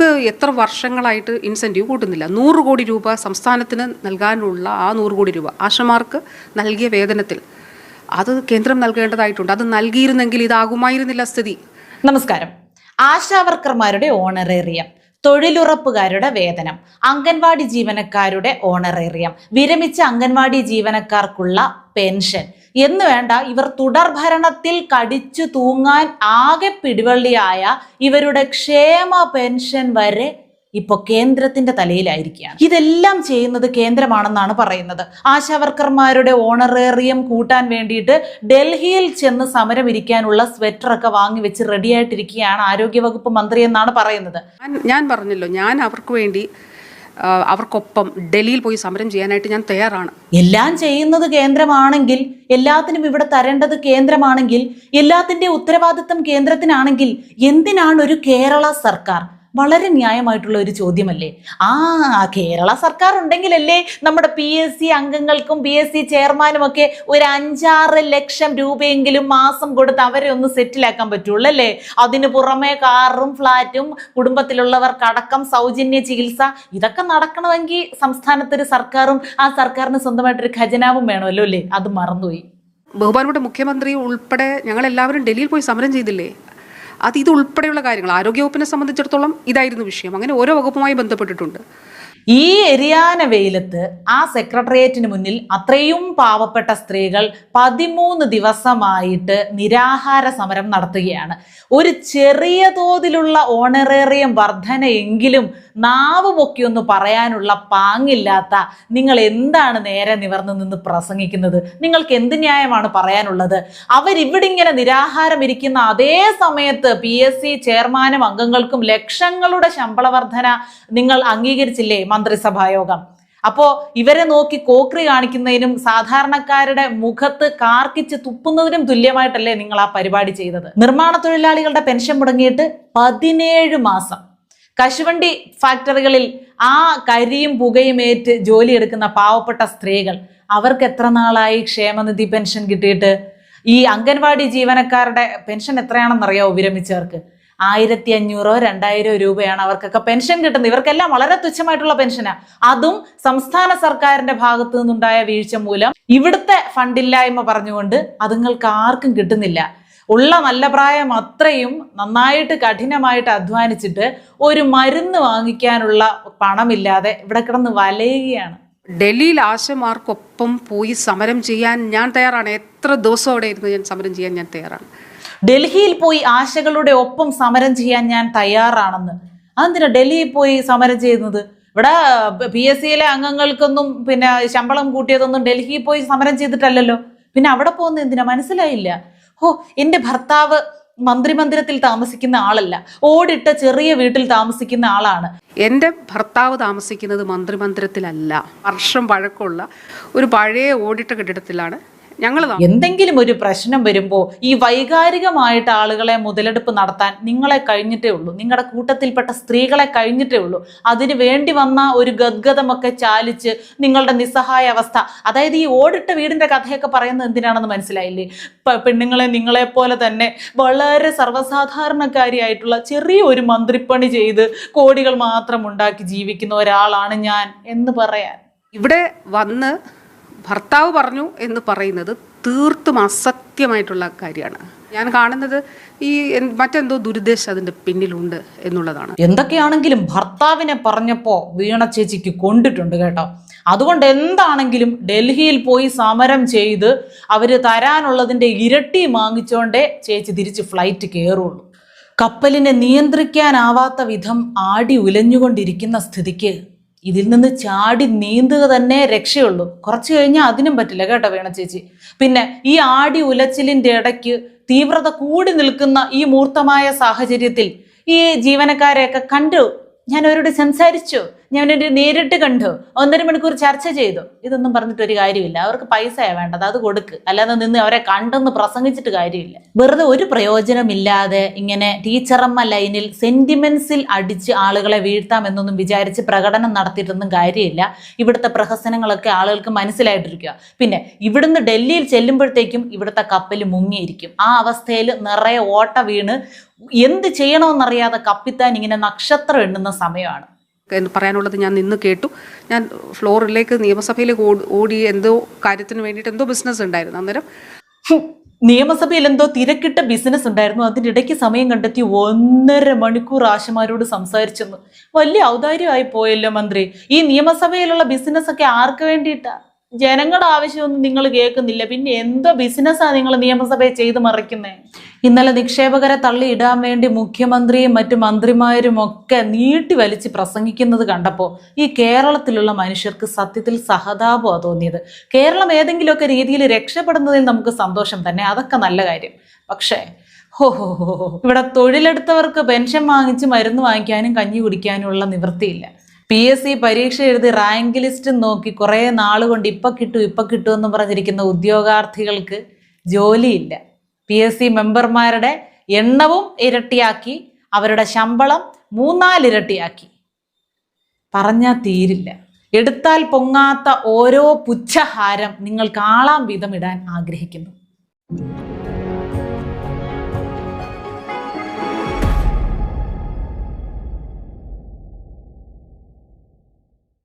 നമുക്ക് എത്ര വർഷങ്ങളായിട്ട് ഇൻസെന്റീവ് കൂട്ടുന്നില്ല. നൂറ് കോടി രൂപ സംസ്ഥാനത്തിന് നൽകാനുള്ള ആ നൂറ് കോടി രൂപ ആശമാർക്ക് നൽകിയ വേതനത്തിൽ അത് കേന്ദ്രം നൽകേണ്ടതായിട്ടുണ്ട്. അത് നൽകിയിരുന്നെങ്കിൽ ഇതാകുമായിരുന്നില്ല സ്ഥിതി. നമസ്കാരം. ആശാവർക്കർമാരുടെ ഓണറേറിയം തൊഴിലുറപ്പുകാരുടെ വേതനം അംഗൻവാടി ജീവനക്കാരുടെ ഓണറേറിയം വിരമിച്ച അംഗൻവാടി ജീവനക്കാർക്കുള്ള പെൻഷൻ എന്ന് വേണ്ട ഇവർ തുടർഭരണത്തിൽ കടിച്ചു തൂങ്ങാൻ ആകെ പിടിവള്ളിയായ ഇവരുടെ ക്ഷേമ പെൻഷൻ വരെ ഇപ്പൊ കേന്ദ്രത്തിന്റെ തലയിലായിരിക്കുകയാണ്. ഇതെല്ലാം ചെയ്യുന്നത് കേന്ദ്രമാണെന്നാണ് പറയുന്നത്. ആശാവർക്കർമാരുടെ ഓണറേറിയം കൂട്ടാൻ വേണ്ടിയിട്ട് ഡൽഹിയിൽ ചെന്ന് സമരം ഇരിക്കാനുള്ള സ്വെറ്ററൊക്കെ വാങ്ങി വെച്ച് റെഡിയായിട്ടിരിക്കുകയാണ് ആരോഗ്യവകുപ്പ് മന്ത്രി എന്നാണ് പറയുന്നത്. ഞാൻ പറഞ്ഞല്ലോ ഞാൻ അവർക്ക് വേണ്ടി അവർക്കൊപ്പം ഡൽഹിയിൽ പോയി സമരം ചെയ്യാനായിട്ട് ഞാൻ തയ്യാറാണ്. എല്ലാം ചെയ്യുന്നത് കേന്ദ്രമാണെങ്കിൽ എല്ലാത്തിനും ഇവിടെ തരേണ്ടത് കേന്ദ്രമാണെങ്കിൽ എല്ലാത്തിന്റെ ഉത്തരവാദിത്തം കേന്ദ്രത്തിനാണെങ്കിൽ എന്തിനാണ് ഒരു കേരള സർക്കാർ? വളരെ ന്യായമായിട്ടുള്ള ഒരു ചോദ്യമല്ലേ? ആ കേരള സർക്കാർ ഉണ്ടെങ്കിലല്ലേ നമ്മുടെ പി എസ് സി അംഗങ്ങൾക്കും പി എസ് സി ചെയർമാനും ഒക്കെ ഒരു അഞ്ചാറ് ലക്ഷം രൂപയെങ്കിലും മാസം കൊടുത്ത് അവരെ ഒന്ന് സെറ്റിലാക്കാൻ പറ്റുള്ളൂ അല്ലേ അതിന് പുറമെ കാറും ഫ്ലാറ്റും കുടുംബത്തിലുള്ളവർക്കടക്കം സൗജന്യ ചികിത്സ ഇതൊക്കെ നടക്കണമെങ്കിൽ സംസ്ഥാനത്തൊരു സർക്കാരും ആ സർക്കാരിന് സ്വന്തമായിട്ടൊരു ഖജനാവും വേണമല്ലോ അല്ലേ? അത് മറന്നുപോയി. ബഹുമാനപ്പെട്ട മുഖ്യമന്ത്രി ഉൾപ്പെടെ ഞങ്ങൾ എല്ലാവരും ഡൽഹിയിൽ പോയി സമരം ചെയ്തില്ലേ? അത് ഇത് ഉൾപ്പെടെയുള്ള കാര്യങ്ങൾ. ആരോഗ്യവകുപ്പിനെ സംബന്ധിച്ചിടത്തോളം ഇതായിരുന്നു വിഷയം. അങ്ങനെ ഓരോ വകുപ്പുമായി ബന്ധപ്പെട്ടിട്ടുണ്ട്. ഈ എരിയാന വെയിലത്ത് ആ സെക്രട്ടേറിയറ്റിന് മുന്നിൽ അത്രയും പാവപ്പെട്ട സ്ത്രീകൾ പതിമൂന്ന് ദിവസമായിട്ട് നിരാഹാര സമരം നടത്തുകയാണ്. ഒരു ചെറിയ തോതിലുള്ള ഓണറേറിയം വർധനയെങ്കിലും നാവ് പൊക്കി ഒന്ന് പറയാനുള്ള പാങ്ങില്ലാത്ത നിങ്ങൾ എന്താണ് നേരെ നിവർന്നു നിന്ന് പ്രസംഗിക്കുന്നത്? നിങ്ങൾക്ക് എന്ത് ന്യായമാണ് പറയാനുള്ളത്? അവരിവിടെ ഇങ്ങനെ നിരാഹാരം ഇരിക്കുന്ന അതേ സമയത്ത് പി എസ് സി ചെയർമാനും അംഗങ്ങൾക്കും ലക്ഷങ്ങളുടെ ശമ്പള വർധന നിങ്ങൾ അംഗീകരിച്ചില്ലേ മന്ത്രിസഭായോഗം? അപ്പോ ഇവരെ നോക്കി കോക്രി കാണിക്കുന്നതിനും സാധാരണക്കാരുടെ മുഖത്ത് കാർക്കിച്ച് തുപ്പുന്നതിനും തുല്യമായിട്ടല്ലേ നിങ്ങൾ ആ പരിപാടി ചെയ്തത്? നിർമ്മാണ തൊഴിലാളികളുടെ പെൻഷൻ മുടങ്ങിയിട്ട് പതിനേഴ് മാസം. കശുവണ്ടി ഫാക്ടറികളിൽ ആ കരിയും പുകയും ഏറ്റ് ജോലിയെടുക്കുന്ന പാവപ്പെട്ട സ്ത്രീകൾ അവർക്ക് എത്ര നാളായി ക്ഷേമനിധി പെൻഷൻ കിട്ടിയിട്ട്? ഈ അംഗൻവാടി ജീവനക്കാരുടെ പെൻഷൻ എത്രയാണെന്നറിയാമോ വിരമിച്ചവർക്ക്? ആയിരത്തി അഞ്ഞൂറോ രണ്ടായിരോ രൂപയാണ് അവർക്കൊക്കെ പെൻഷൻ കിട്ടുന്നത്. ഇവർക്കെല്ലാം വളരെ തുച്ഛമായിട്ടുള്ള പെൻഷനാണ് അതും സംസ്ഥാന സർക്കാരിന്റെ ഭാഗത്തു നിന്നുണ്ടായ വീഴ്ച മൂലം ഇവിടുത്തെ ഫണ്ടില്ലായ്മ പറഞ്ഞുകൊണ്ട് അതുങ്ങൾക്ക് ആർക്കും കിട്ടുന്നില്ല. ഉള്ള നല്ല പ്രായം അത്രയും നന്നായിട്ട് കഠിനമായിട്ട് അധ്വാനിച്ചിട്ട് ഒരു മരുന്ന് വാങ്ങിക്കാനുള്ള പണമില്ലാതെ ഇവിടെ കിടന്ന് വലയുകയാണ്. ഡൽഹിയിൽ ആശമാർക്കൊപ്പം പോയി സമരം ചെയ്യാൻ ഞാൻ തയ്യാറാണ്. എത്ര ദിവസം അവിടെ ഇരുന്ന് ഞാൻ സമരം ചെയ്യാൻ ഞാൻ തയ്യാറാണ്. ഡൽഹിയിൽ പോയി ആശകളുടെ ഒപ്പം സമരം ചെയ്യാൻ ഞാൻ തയ്യാറാണെന്ന്. അതെന്തിനാ ഡൽഹിയിൽ പോയി സമരം ചെയ്യുന്നത്? ഇവിടെ പി എസ് സിയിലെ അംഗങ്ങൾക്കൊന്നും പിന്നെ ശമ്പളം കൂട്ടിയതൊന്നും ഡൽഹിയിൽ പോയി സമരം ചെയ്തിട്ടല്ലല്ലോ. പിന്നെ അവിടെ പോകുന്ന എന്തിനാ? മനസ്സിലായില്ല. ഓ എന്റെ ഭർത്താവ് മന്ത്രിമന്ദിരത്തിൽ താമസിക്കുന്ന ആളല്ല. ഓടിട്ട ചെറിയ വീട്ടിൽ താമസിക്കുന്ന ആളാണ്. എന്റെ ഭർത്താവ് താമസിക്കുന്നത് മന്ത്രിമന്ദിരത്തിലല്ല വർഷം പഴക്കമുള്ള ഒരു പഴയ ഓടിട്ട കെട്ടിടത്തിലാണ് ഞങ്ങൾ എന്തെങ്കിലും ഒരു പ്രശ്നം വരുമ്പോൾ ഈ വൈകാരികമായിട്ട് ആളുകളെ മുതലെടുപ്പ് നടത്താൻ നിങ്ങളെ കഴിഞ്ഞിട്ടേ ഉള്ളൂ. നിങ്ങളുടെ കൂട്ടത്തിൽപ്പെട്ട സ്ത്രീകളെ കഴിഞ്ഞിട്ടേ ഉള്ളൂ. അതിന് വേണ്ടി വന്ന ഒരു ഗദ്ഗതമൊക്കെ ചാലിച്ച് നിങ്ങളുടെ നിസ്സഹായ അവസ്ഥ. അതായത് ഈ ഓടിട്ട വീടിന്റെ കഥയൊക്കെ പറയുന്നത് എന്തിനാണെന്ന് മനസ്സിലായില്ലേ? പെണ്ണുങ്ങളെ നിങ്ങളെ പോലെ തന്നെ വളരെ സർവസാധാരണക്കാരിയായിട്ടുള്ള ചെറിയ ഒരു മന്ത്രിപ്പണി ചെയ്ത് കോടികൾ മാത്രം ഉണ്ടാക്കി ജീവിക്കുന്ന ഒരാളാണ് ഞാൻ എന്ന് പറയാൻ. ഇവിടെ വന്ന് ഭർത്താവ് പറഞ്ഞു എന്ന് പറയുന്നത് തീർത്തും അസത്യമായിട്ടുള്ള കാര്യമാണ്. ഞാൻ കാണുന്നത് ഈ മറ്റെന്തോ ദുരുദ്ദേശം അതിന്റെ പിന്നിലുണ്ട് എന്നുള്ളതാണ്. എന്തൊക്കെയാണെങ്കിലും ഭർത്താവിനെ പറഞ്ഞപ്പോൾ വീണ ചേച്ചിക്ക് കൊണ്ടിട്ടുണ്ട് കേട്ടോ. അതുകൊണ്ട് എന്താണെങ്കിലും ഡൽഹിയിൽ പോയി സമരം ചെയ്ത് അവർ തരാനുള്ളതിന്റെ ഇരട്ടി വാങ്ങിച്ചോണ്ടേ ചേച്ചി തിരിച്ച് ഫ്ലൈറ്റ് കയറുള്ളൂ. കപ്പലിനെ നിയന്ത്രിക്കാനാവാത്ത വിധം ആടി ഉലഞ്ഞുകൊണ്ടിരിക്കുന്ന സ്ഥിതിക്ക് ഇതിൽ നിന്ന് ചാടി നീന്തുക തന്നെ രക്ഷയുള്ളൂ. കുറച്ച് കഴിഞ്ഞാൽ അതിനും പറ്റില്ല കേട്ടോ വീണ ചേച്ചി. പിന്നെ ഈ ആടി ഉലച്ചിലിന്റെ ഇടയ്ക്ക് തീവ്രത കൂടി നിൽക്കുന്ന ഈ മൂർത്തമായ സാഹചര്യത്തിൽ ഈ ജീവനക്കാരെയൊക്കെ കണ്ടു ഞാൻ അവരോട് സംസാരിച്ചു. ഞാൻ അവരെ നേരിട്ട് കണ്ടു. ഒന്നര മണിക്കൂർ ചർച്ച ചെയ്തു. ഇതൊന്നും പറഞ്ഞിട്ട് ഒരു കാര്യമില്ല. അവർക്ക് പൈസയാണ് വേണ്ടത്. അത് കൊടുക്ക്. അല്ലാതെ നിന്ന് അവരെ കണ്ടെന്ന് പ്രസംഗിച്ചിട്ട് കാര്യമില്ല. വെറുതെ ഒരു പ്രയോജനമില്ലാതെ ഇങ്ങനെ ടീച്ചറമ്മ ലൈനിൽ സെന്റിമെന്റ്സിൽ അടിച്ച് ആളുകളെ വീഴ്ത്താമെന്നൊന്നും വിചാരിച്ച് പ്രകടനം നടത്തിയിട്ടൊന്നും കാര്യമില്ല. ഇവിടുത്തെ പ്രഹസനങ്ങളൊക്കെ ആളുകൾക്ക് മനസ്സിലായിട്ടിരിക്കുക. പിന്നെ ഇവിടുന്ന് ഡൽഹിയിൽ ചെല്ലുമ്പോഴത്തേക്കും ഇവിടുത്തെ കപ്പൽ മുങ്ങിയിരിക്കും. ആ അവസ്ഥയിൽ നിറയെ ഓട്ട വീണ് എന്ത് ചെയ്യണമെന്നറിയാതെ കപ്പിത്താൻ ഇങ്ങനെ നക്ഷത്രം എണ്ണുന്ന സമയമാണ്. എന്ന് പറയാനുള്ളത് ഞാൻ നിന്ന് കേട്ടു. ഞാൻ ഫ്ലോറിലേക്ക് നിയമസഭയിലേക്ക് ഓടി ഓടി എന്തോ കാര്യത്തിന് വേണ്ടിയിട്ട് എന്തോ ബിസിനസ് ഉണ്ടായിരുന്നു അന്നേരം. നിയമസഭയിൽ എന്തോ തിരക്കിട്ട ബിസിനസ് ഉണ്ടായിരുന്നു. അതിന്റെ ഇടയ്ക്ക് സമയം കണ്ടെത്തി ഒന്നര മണിക്കൂർ ആശമാരോട് സംസാരിച്ചെന്ന്. വലിയ ഔദാര്യമായി പോയല്ലോ മന്ത്രി. ഈ നിയമസഭയിലുള്ള ബിസിനസ് ഒക്കെ ആർക്ക് വേണ്ടിയിട്ടാ? ജനങ്ങളുടെ ആവശ്യമൊന്നും നിങ്ങൾ കേൾക്കുന്നില്ല. പിന്നെ എന്തോ ബിസിനസ്സാണ് നിങ്ങൾ നിയമസഭയെ ചെയ്ത് മറിക്കുന്നത് ഇന്നലെ നിക്ഷേപകരെ തള്ളിയിടാൻ വേണ്ടി മുഖ്യമന്ത്രിയും മറ്റു മന്ത്രിമാരും ഒക്കെ നീട്ടി വലിച്ച് പ്രസംഗിക്കുന്നത് കണ്ടപ്പോൾ ഈ കേരളത്തിലുള്ള മനുഷ്യർക്ക് സത്യത്തിൽ സഹതാപമാണ് തോന്നിയത്. കേരളം ഏതെങ്കിലുമൊക്കെ രീതിയിൽ രക്ഷപ്പെടുന്നതിൽ നമുക്ക് സന്തോഷം തന്നെ. അതൊക്കെ നല്ല കാര്യം. പക്ഷേ ഹോ ഹോ ഹോ. ഇവിടെ തൊഴിലെടുത്തവർക്ക് പെൻഷൻ വാങ്ങിച്ച് മരുന്ന് വാങ്ങിക്കാനും കഞ്ഞി കുടിക്കാനുമുള്ള നിവൃത്തിയില്ല. പി എസ് സി പരീക്ഷ എഴുതി റാങ്ക് ലിസ്റ്റ് നോക്കി കുറേ നാൾ കൊണ്ട് ഇപ്പം കിട്ടും ഇപ്പം കിട്ടും എന്ന് പറഞ്ഞിരിക്കുന്ന ഉദ്യോഗാർത്ഥികൾക്ക് ജോലിയില്ല. പി എസ് സി മെമ്പർമാരുടെ എണ്ണവും ഇരട്ടിയാക്കി അവരുടെ ശമ്പളം മൂന്നാലിരട്ടിയാക്കി. പറഞ്ഞാൽ തീരില്ല. എടുത്താൽ പൊങ്ങാത്ത ഓരോ പുച്ഛഹാരം നിങ്ങൾ കാളാം വീതം ഇടാൻ ആഗ്രഹിക്കുന്നു.